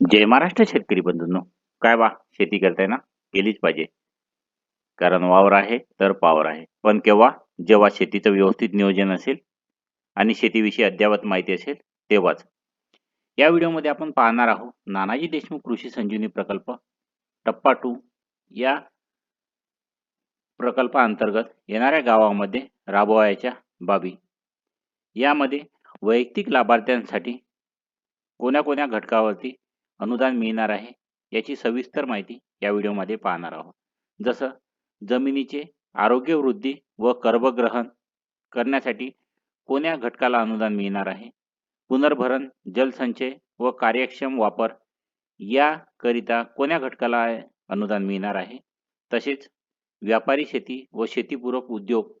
जय महाराष्ट्र शेतकरी बंधूंनो. काय बा शेती करताय ना? केलीच पाहिजे. कारण वावर आहे तर पावर आहे. पण केव्हा? जेव्हा शेतीचं व्यवस्थित नियोजन असेल आणि शेतीविषयी अद्ययावत माहिती असेल तेव्हाच. या व्हिडिओमध्ये आपण पाहणार आहोत नानाजी देशमुख कृषी संजीवनी प्रकल्प टप्पा टू. या प्रकल्पाअंतर्गत येणाऱ्या गावामध्ये राबवायच्या बाबी. यामध्ये वैयक्तिक लाभार्थ्यांसाठी कोण्या कोण्या घटकावरती अनुदान मिळणार आहे याची सविस्तर माहिती या व्हिडिओमध्ये पाहणार आहोत. जसं जमिनीचे आरोग्य वृद्धी व कर्बग्रहण करण्यासाठी कोण्या घटकाला अनुदान मिळणार आहे? पुनर्भरण जलसंचय व कार्यक्षम वापर याकरिता कोण्या घटकाला अनुदान मिळणार आहे? तसेच व्यापारी शेती व शेतीपूरक उद्योग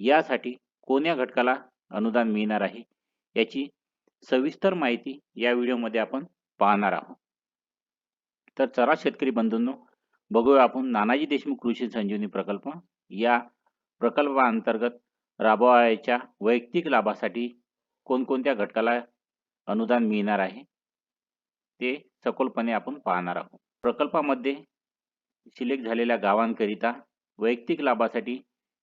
यासाठी कोण्या घटकाला अनुदान मिळणार आहे? याची सविस्तर माहिती या व्हिडिओमध्ये आपण पाहणार आहोत. तर चला शेतकरी बंधूंनो बघूया आपण नानाजी देशमुख कृषी संजीवनी प्रकल्प या प्रकल्पाअंतर्गत राबवायच्या वैयक्तिक लाभासाठी कोणकोणत्या घटकाला अनुदान मिळणार आहे ते सखोलपणे आपण पाहणार आहोत. प्रकल्पामध्ये सिलेक्ट झालेल्या गावांकरिता वैयक्तिक लाभासाठी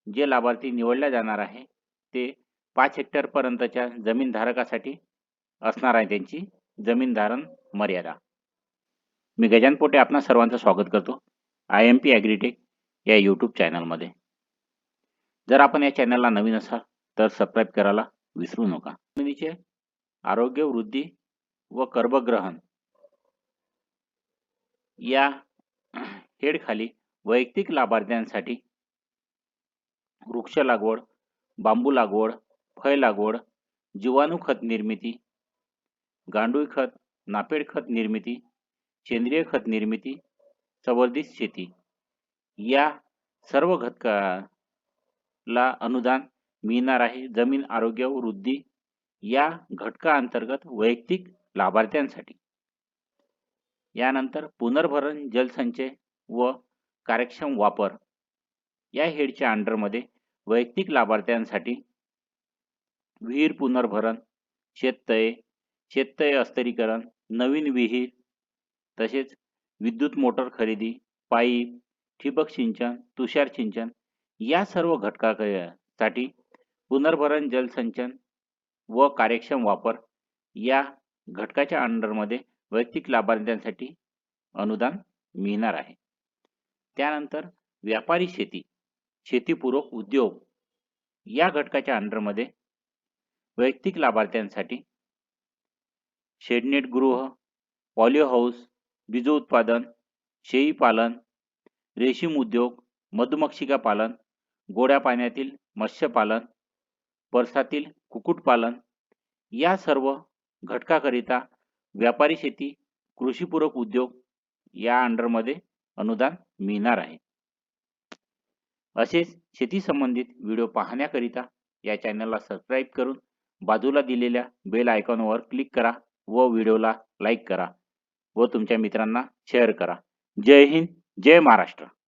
जे लाभार्थी निवडल्या जाणार आहे ते पाच हेक्टरपर्यंतच्या जमीनधारकासाठी असणार आहे त्यांची जमीनधारण मर्यादा. मी गजान पोटे आपणा सर्वांचं स्वागत करतो. आय एम पी ॲग्रीटेक या यूट्यूब चॅनलमध्ये जर आपण या चॅनलला नवीन असाल तर सबस्क्राईब करायला विसरू नका. जमिनीचे आरोग्य वृद्धी व कर्बग्रहण या हेडखाली वैयक्तिक लाभार्थ्यांसाठी वृक्ष लागवड बांबू लागवड फळ लागवड जीवाणू खत निर्मिती गांडूळ खत नापेड खत निर्मिती सेंद्रिय खत निर्मिती संवर्धित शेती या सर्व घटकाला अनुदान मिळणार आहे. जमीन आरोग्य वृद्धी या घटकाअंतर्गत वैयक्तिक लाभार्थ्यांसाठी. यानंतर पुनर्भरण जलसंचय व कार्यक्षम वापर या हेडच्या अंडरमध्ये वैयक्तिक लाभार्थ्यांसाठी विहीर पुनर्भरण शेततळे शेततळे अस्तरीकरण नवीन विहीर तसेच विद्युत मोटर खरेदी पाईप ठिबक सिंचन तुषार सिंचन या सर्व घटकासाठी पुनर्भरण जलसंचन व कार्यक्षम वापर या घटकाच्या अंडरमध्ये वैयक्तिक लाभार्थ्यांसाठी अनुदान मिळणार आहे. त्यानंतर व्यापारी शेती शेतीपूरक उद्योग या घटकाच्या अंडरमध्ये वैयक्तिक लाभार्थ्यांसाठी शेडनेट गृह पॉलिओ हाऊस बीजो उत्पादन शेळी पालन रेशीम उद्योग मधुमक्षिका पालन गोड्या पाण्यातील मत्स्यपालन परसातील कुक्कुटपालन या सर्व घटकाकरिता व्यापारी शेती कृषीपूरक उद्योग या अंडरमध्ये अनुदान मिळणार आहे. असेच शेती संबंधित व्हिडिओ पाहण्याकरिता या चॅनलला सबस्क्राईब करून बाजूला दिलेल्या बेल आयकॉनवर क्लिक करा व व्हिडिओला लाईक करा. व तुमच्या मित्रांना शेअर करा. जय हिंद जय महाराष्ट्र.